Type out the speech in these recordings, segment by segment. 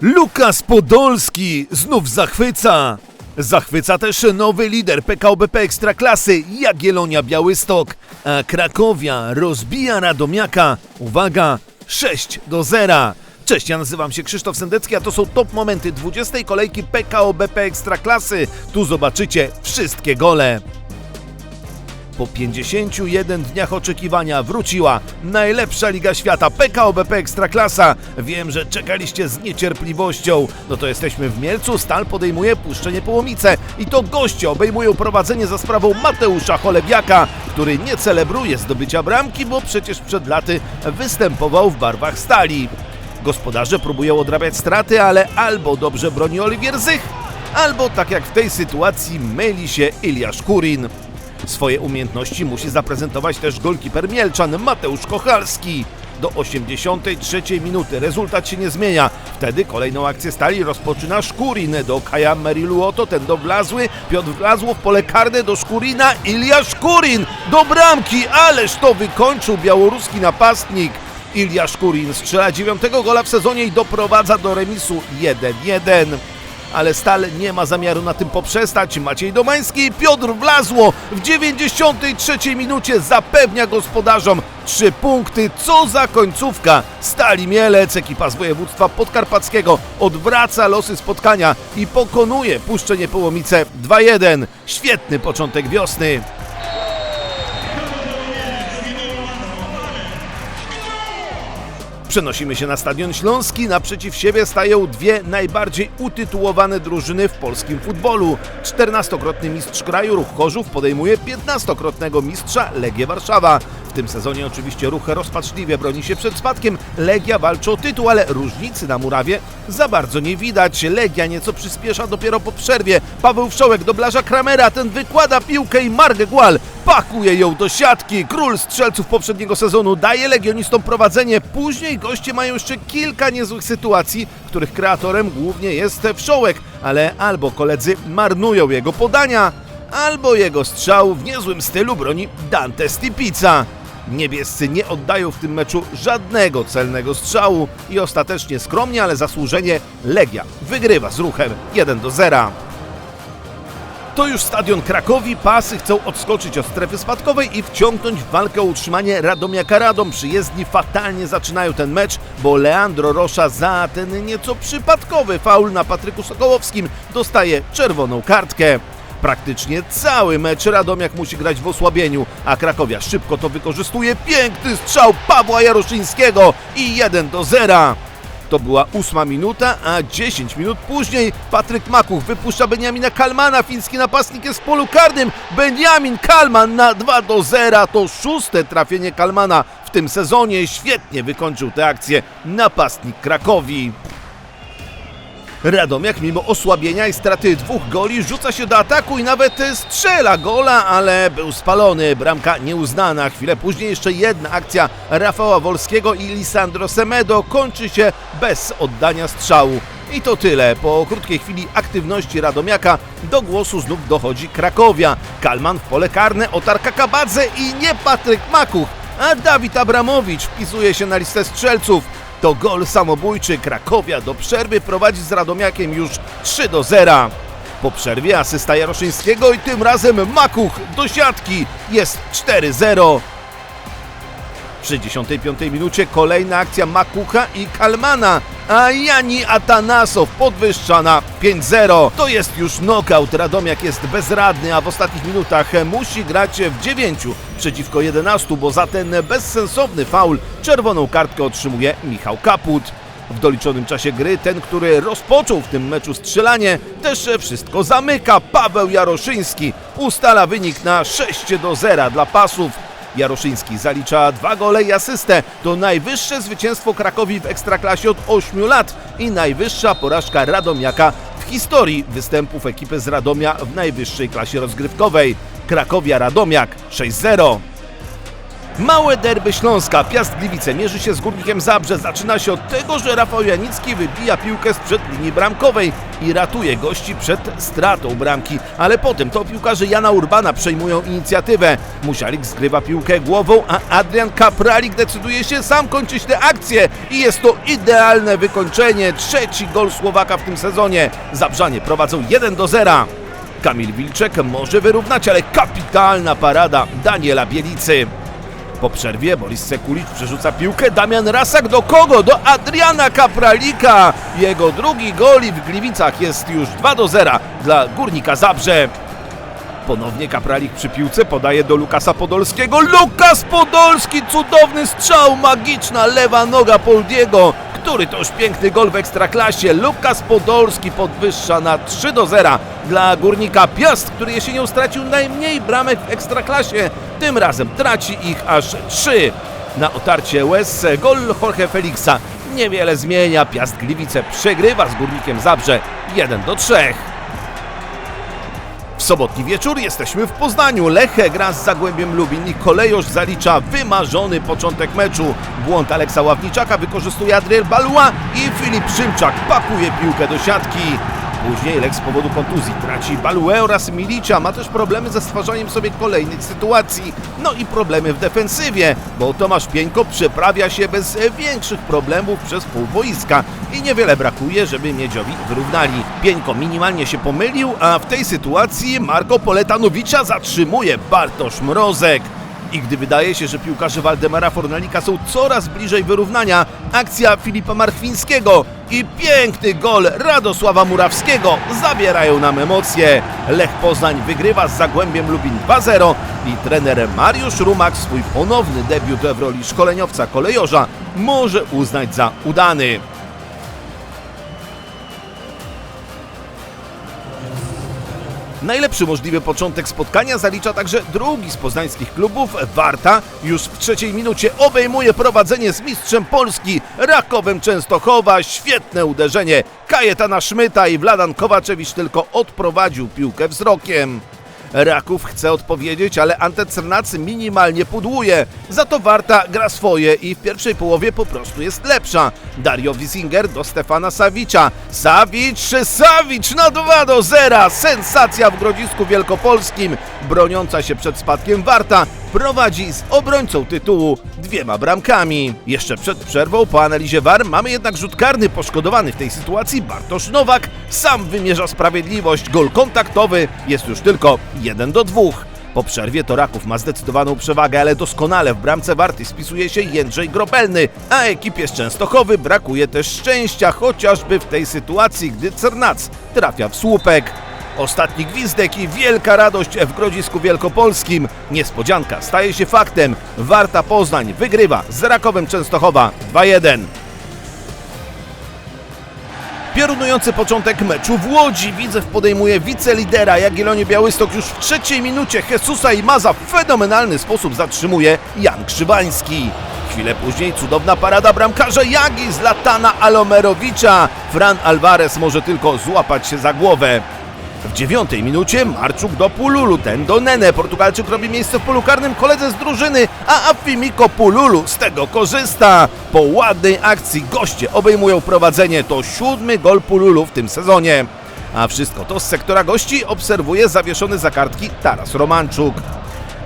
Lukas Podolski znów zachwyca. Zachwyca też nowy lider PKO BP Ekstraklasy Jagiellonia Białystok, a Krakowia rozbija Radomiaka. Uwaga, 6 do 0. Cześć, ja nazywam się Krzysztof Sendecki, a to są top momenty 20. kolejki PKO BP Ekstraklasy. Tu zobaczycie wszystkie gole. Po 51 dniach oczekiwania wróciła najlepsza Liga Świata PKO BP Ekstraklasa. Wiem, że czekaliście z niecierpliwością. No to jesteśmy w Mielcu, Stal podejmuje Puszczenie Połomice i to goście obejmują prowadzenie za sprawą Mateusza Cholebiaka, który nie celebruje zdobycia bramki, bo przecież przed laty występował w barwach Stali. Gospodarze próbują odrabiać straty, ale albo dobrze broni Oliwier Zych, albo tak jak w tej sytuacji myli się Iliasz Kurin. Swoje umiejętności musi zaprezentować też golkiper Mielczan Mateusz Kochalski. Do 83 minuty rezultat się nie zmienia. Wtedy kolejną akcję stali rozpoczyna Szkurin. Do Kaja Meriluoto, ten do Wlazły. Piotr Wlazło w pole karne do Szkurina. Ilia Szkurin do bramki, ależ to wykończył białoruski napastnik. Ilia Szkurin strzela dziewiątego gola w sezonie i doprowadza do remisu 1-1 ale Stal nie ma zamiaru na tym poprzestać. Maciej Domański i Piotr Wlazło w 93 minucie zapewnia gospodarzom trzy punkty. Co za końcówka! Stali Mielec, ekipa z województwa podkarpackiego odwraca losy spotkania i pokonuje Puszczenie Połomice 2-1. Świetny początek wiosny. Przenosimy się na Stadion Śląski. Naprzeciw siebie stają dwie najbardziej utytułowane drużyny w polskim futbolu. 14-krotny mistrz kraju Ruch Chorzów podejmuje 15-krotnego mistrza Legię Warszawa. W tym sezonie oczywiście Ruch rozpaczliwie broni się przed spadkiem. Legia walczy o tytuł, ale różnicy na murawie za bardzo nie widać. Legia nieco przyspiesza dopiero po przerwie. Paweł Wszołek do Blaża Kramera, ten wykłada piłkę i Marge Gual pakuje ją do siatki. Król strzelców poprzedniego sezonu daje legionistom prowadzenie. Później goście mają jeszcze kilka niezłych sytuacji, których kreatorem głównie jest Wszołek, ale albo koledzy marnują jego podania, albo jego strzał w niezłym stylu broni Dante Stipica. Niebiescy nie oddają w tym meczu żadnego celnego strzału i ostatecznie skromnie, ale zasłużenie Legia wygrywa z ruchem 1 do 0. To już stadion Krakowi. Pasy chcą odskoczyć od strefy spadkowej i wciągnąć w walkę o utrzymanie Radomiaka Radom. Przyjezdni fatalnie zaczynają ten mecz, bo Leandro Rosza za ten nieco przypadkowy faul na Patryku Sokołowskim dostaje czerwoną kartkę. Praktycznie cały mecz Radomiak musi grać w osłabieniu, a Krakowia szybko to wykorzystuje. Piękny strzał Pawła Jaroszyńskiego i 1 do 0. To była ósma minuta, a 10 minut później Patryk Makuch wypuszcza Beniamina Kalmana. Fiński napastnik jest w polu karnym. Beniamin Kalman na 2 do 0. To szóste trafienie Kalmana w tym sezonie. Świetnie wykończył tę akcję napastnik Krakowi. Radomiak mimo osłabienia i straty dwóch goli rzuca się do ataku i nawet strzela gola, ale był spalony. Bramka nieuznana. Chwilę później jeszcze jedna akcja Rafała Wolskiego i Lisandro Semedo kończy się bez oddania strzału. I to tyle. Po krótkiej chwili aktywności Radomiaka do głosu znów dochodzi Krakowia. Kalman w pole karne, otarka Kabadze i nie Patryk Makuch, a Dawid Abramowicz wpisuje się na listę strzelców. To gol samobójczy Krakowia do przerwy prowadzi z Radomiakiem już 3 do 0. Po przerwie asysta Jaroszyńskiego i tym razem Makuch do siatki jest 4-0. W 65 minucie kolejna akcja Makucha i Kalmana, a Jani Atanasow podwyższa na 5-0. To jest już knockout. Radomiak jest bezradny, a w ostatnich minutach musi grać w 9 przeciwko 11, bo za ten bezsensowny faul czerwoną kartkę otrzymuje Michał Kaput. W doliczonym czasie gry ten, który rozpoczął w tym meczu strzelanie, też wszystko zamyka. Paweł Jaroszyński ustala wynik na 6 do 0 dla pasów. Jaroszyński zalicza dwa gole i asystę. To najwyższe zwycięstwo Krakowi w Ekstraklasie od 8 lat i najwyższa porażka Radomiaka w historii występów ekipy z Radomia w najwyższej klasie rozgrywkowej. Krakowia Radomiak 6-0. Małe derby Śląska. Piast Gliwice mierzy się z Górnikiem Zabrze. Zaczyna się od tego, że Rafał Janicki wybija piłkę sprzed linii bramkowej i ratuje gości przed stratą bramki. Ale potem to piłkarze Jana Urbana przejmują inicjatywę. Musialik zgrywa piłkę głową, a Adrian Kapralik decyduje się sam kończyć tę akcję. I jest to idealne wykończenie. Trzeci gol Słowaka w tym sezonie. Zabrzanie prowadzą 1 do 0. Kamil Wilczek może wyrównać, ale kapitalna parada Daniela Bielicy. Po przerwie Boris Sekulicz przerzuca piłkę. Damian Rasak do kogo? Do Adriana Kapralika. Jego drugi gol i w Gliwicach jest już 2 do 0 dla Górnika Zabrze. Ponownie Kapralik przy piłce podaje do Lukasa Podolskiego. Lukas Podolski, cudowny strzał, magiczna lewa noga Poldiego, który to już piękny gol w Ekstraklasie. Lukas Podolski podwyższa na 3 do 0 dla Górnika Piast, który jesienią stracił najmniej bramek w Ekstraklasie. Tym razem traci ich aż 3. Na otarcie łez gol Jorge Felixa niewiele zmienia. Piast Gliwice przegrywa z Górnikiem Zabrze 1 do 3. W sobotni wieczór jesteśmy w Poznaniu. Lechę gra z Zagłębiem Lubin i Kolejosz zalicza wymarzony początek meczu. Błąd Aleksa Ławniczaka wykorzystuje Adriel Balua i Filip Szymczak pakuje piłkę do siatki. Później Lech z powodu kontuzji traci Baluę oraz Milicia. Ma też problemy ze stwarzaniem sobie kolejnych sytuacji. No i problemy w defensywie, bo Tomasz Pieńko przeprawia się bez większych problemów przez pół boiska. I niewiele brakuje, żeby Miedziowi wyrównali. Pieńko minimalnie się pomylił, a w tej sytuacji Marko Poletanowicza zatrzymuje Bartosz Mrozek. I gdy wydaje się, że piłkarze Waldemara Fornalika są coraz bliżej wyrównania, akcja Filipa Marchwińskiego i piękny gol Radosława Murawskiego zabierają nam emocje. Lech Poznań wygrywa z Zagłębiem Lubin 2-0 i trener Mariusz Rumak swój ponowny debiut w roli szkoleniowca kolejorza może uznać za udany. Najlepszy możliwy początek spotkania zalicza także drugi z poznańskich klubów. Warta już w trzeciej minucie obejmuje prowadzenie z mistrzem Polski Rakowem Częstochowa. Świetne uderzenie Kajetana Szmyta i Wladan Kowaczewicz tylko odprowadził piłkę wzrokiem. Raków chce odpowiedzieć, ale Antecrnac minimalnie pudłuje. Za to Warta gra swoje i w pierwszej połowie po prostu jest lepsza. Dario Wisinger do Stefana Sawicza. Sawicz, Sawicz na 2 do 0. Sensacja w Grodzisku Wielkopolskim. Broniąca się przed spadkiem Warta prowadzi z obrońcą tytułu dwiema bramkami. Jeszcze przed przerwą po analizie VAR mamy jednak rzut karny poszkodowany w tej sytuacji Bartosz Nowak sam wymierza sprawiedliwość. Gol kontaktowy jest już tylko 1 do 2. Po przerwie to Raków ma zdecydowaną przewagę, ale doskonale w bramce Warty spisuje się Jędrzej Gropelny, a ekipie z Częstochowy brakuje też szczęścia, chociażby w tej sytuacji, gdy Cernac trafia w słupek. Ostatni gwizdek i wielka radość w Grodzisku Wielkopolskim. Niespodzianka staje się faktem. Warta Poznań wygrywa z Rakowem Częstochowa 2-1. Piorunujący początek meczu w Łodzi. Widzew podejmuje wicelidera Jagiellonii Białystok już w trzeciej minucie. Jesusa i Maza w fenomenalny sposób zatrzymuje Jan Krzywański. Chwilę później cudowna parada bramkarza Jagi z Latana Alomerowicza. Fran Alvarez może tylko złapać się za głowę. W dziewiątej minucie Marczuk do Pululu, ten do Nene. Portugalczyk robi miejsce w polu karnym koledze z drużyny, a Afimiko Pululu z tego korzysta. Po ładnej akcji goście obejmują prowadzenie. To siódmy gol Pululu w tym sezonie. A wszystko to z sektora gości obserwuje zawieszony za kartki Taras Romanczuk.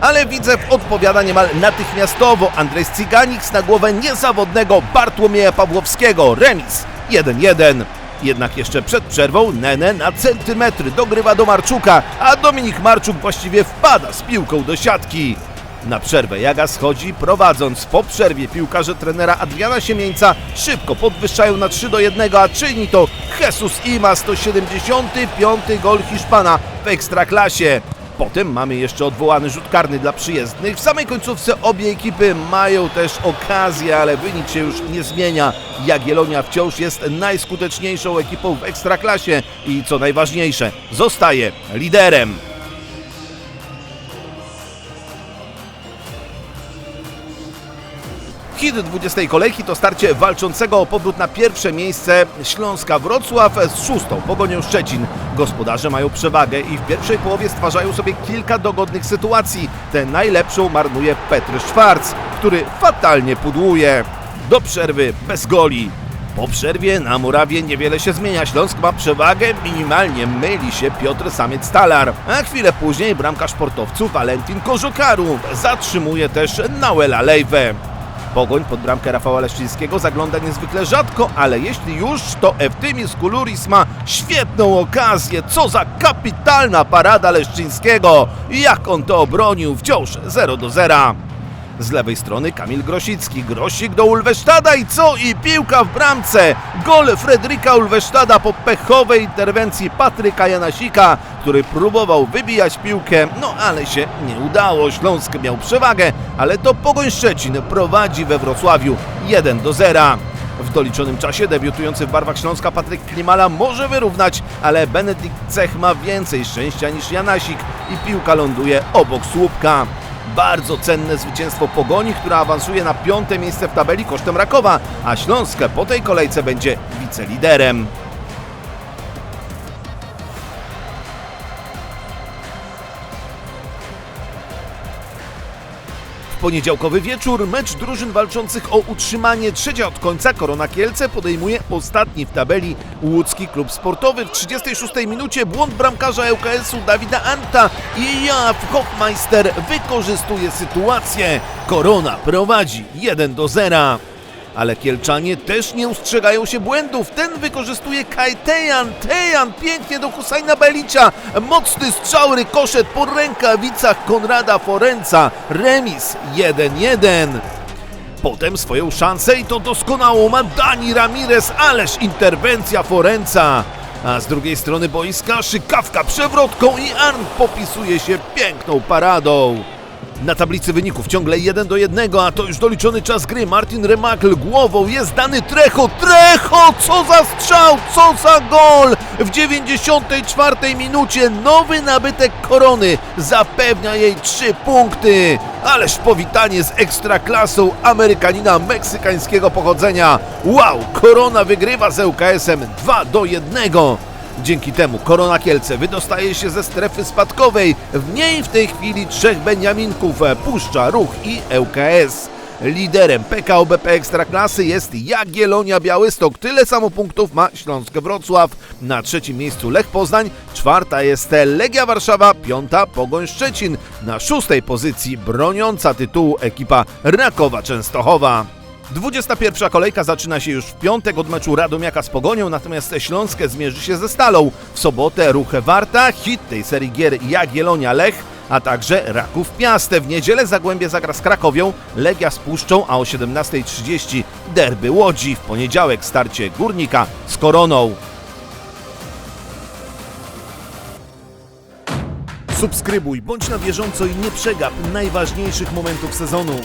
Ale Widzew odpowiada niemal natychmiastowo. Andrzej Cyganiks na głowę niezawodnego Bartłomieja Pawłowskiego. Remis 1-1. Jednak jeszcze przed przerwą Nene na centymetry dogrywa do Marczuka, a Dominik Marczuk właściwie wpada z piłką do siatki. Na przerwę Jaga schodzi, prowadząc po przerwie piłkarze trenera Adriana Siemieńca szybko podwyższają na 3 do 1, a czyni to Jesus Ima, 175 gol Hiszpana w Ekstraklasie. Potem mamy jeszcze odwołany rzut karny dla przyjezdnych. W samej końcówce obie ekipy mają też okazję, ale wynik się już nie zmienia. Jagiellonia wciąż jest najskuteczniejszą ekipą w Ekstraklasie i co najważniejsze, zostaje liderem. Hit 20 kolejki to starcie walczącego o powrót na pierwsze miejsce Śląska Wrocław z szóstą Pogonią Szczecin. Gospodarze mają przewagę i w pierwszej połowie stwarzają sobie kilka dogodnych sytuacji. Tę najlepszą marnuje Petr Szwarc, który fatalnie pudłuje. Do przerwy bez goli. Po przerwie na murawie niewiele się zmienia. Śląsk ma przewagę, minimalnie myli się Piotr Samiec-Talar. A chwilę później bramka sportowców Valentin Kożokaru zatrzymuje też Nauela Lejwę. Pogoń pod bramkę Rafała Leszczyńskiego zagląda niezwykle rzadko, ale jeśli już, to Eftymis Kuluris ma świetną okazję. Co za kapitalna parada Leszczyńskiego! Jak on to obronił, wciąż 0 do 0. Z lewej strony Kamil Grosicki, Grosik do Ulwesztada i co? I piłka w bramce! Gol Fredryka Ulwesztada po pechowej interwencji Patryka Janasika, który próbował wybijać piłkę, no ale się nie udało. Śląsk miał przewagę, ale to Pogoń Szczecin prowadzi we Wrocławiu 1 do 0. W doliczonym czasie debiutujący w barwach Śląska Patryk Klimala może wyrównać, ale Benedykt Cech ma więcej szczęścia niż Janasik i piłka ląduje obok słupka. Bardzo cenne zwycięstwo Pogoni, która awansuje na piąte miejsce w tabeli kosztem Rakowa, a Śląsk po tej kolejce będzie wiceliderem. Poniedziałkowy wieczór mecz drużyn walczących o utrzymanie trzecia od końca Korona Kielce podejmuje ostatni w tabeli łódzki klub sportowy. W 36 minucie błąd bramkarza ŁKS-u Dawida Anta i Joaf Hochmeister wykorzystuje sytuację. Korona prowadzi 1 do 0. Ale Kielczanie też nie ustrzegają się błędów. Ten wykorzystuje Kai Tejan. Pięknie do Husajna Belicia. Mocny strzał rykoszet po rękawicach Konrada Forenca. Remis 1-1. Potem swoją szansę i to doskonałą ma Dani Ramirez, ależ interwencja Forenca. A z drugiej strony boiska szykawka przewrotką i Arn popisuje się piękną paradą. Na tablicy wyników ciągle 1 do 1, a to już doliczony czas gry. Martin Remakl głową jest dany Trecho. Trecho! Co za strzał! Co za gol! W 94 minucie nowy nabytek korony zapewnia jej 3 punkty. Ależ powitanie z ekstraklasą Amerykanina meksykańskiego pochodzenia. Wow! Korona wygrywa z ŁKS-em 2 do 1. Dzięki temu Korona Kielce wydostaje się ze strefy spadkowej. W niej w tej chwili trzech Beniaminków e, Puszcza, Ruch i ŁKS. Liderem PKO BP Ekstraklasy jest Jagiellonia Białystok. Tyle samo punktów ma Śląsk Wrocław. Na trzecim miejscu Lech Poznań, czwarta jest Legia Warszawa, piąta Pogoń Szczecin. Na szóstej pozycji broniąca tytułu ekipa Rakowa Częstochowa. 21 kolejka zaczyna się już w piątek od meczu Radomiaka z Pogonią, natomiast Śląskie zmierzy się ze Stalą. W sobotę Ruchę Warta, hit tej serii gier Jagiellonia Lech, a także Raków Piastę. W niedzielę Zagłębie zagra z Krakowią, Legia z Puszczą, a o 17.30 derby Łodzi. W poniedziałek starcie Górnika z Koroną. Subskrybuj, bądź na bieżąco i nie przegap najważniejszych momentów sezonu.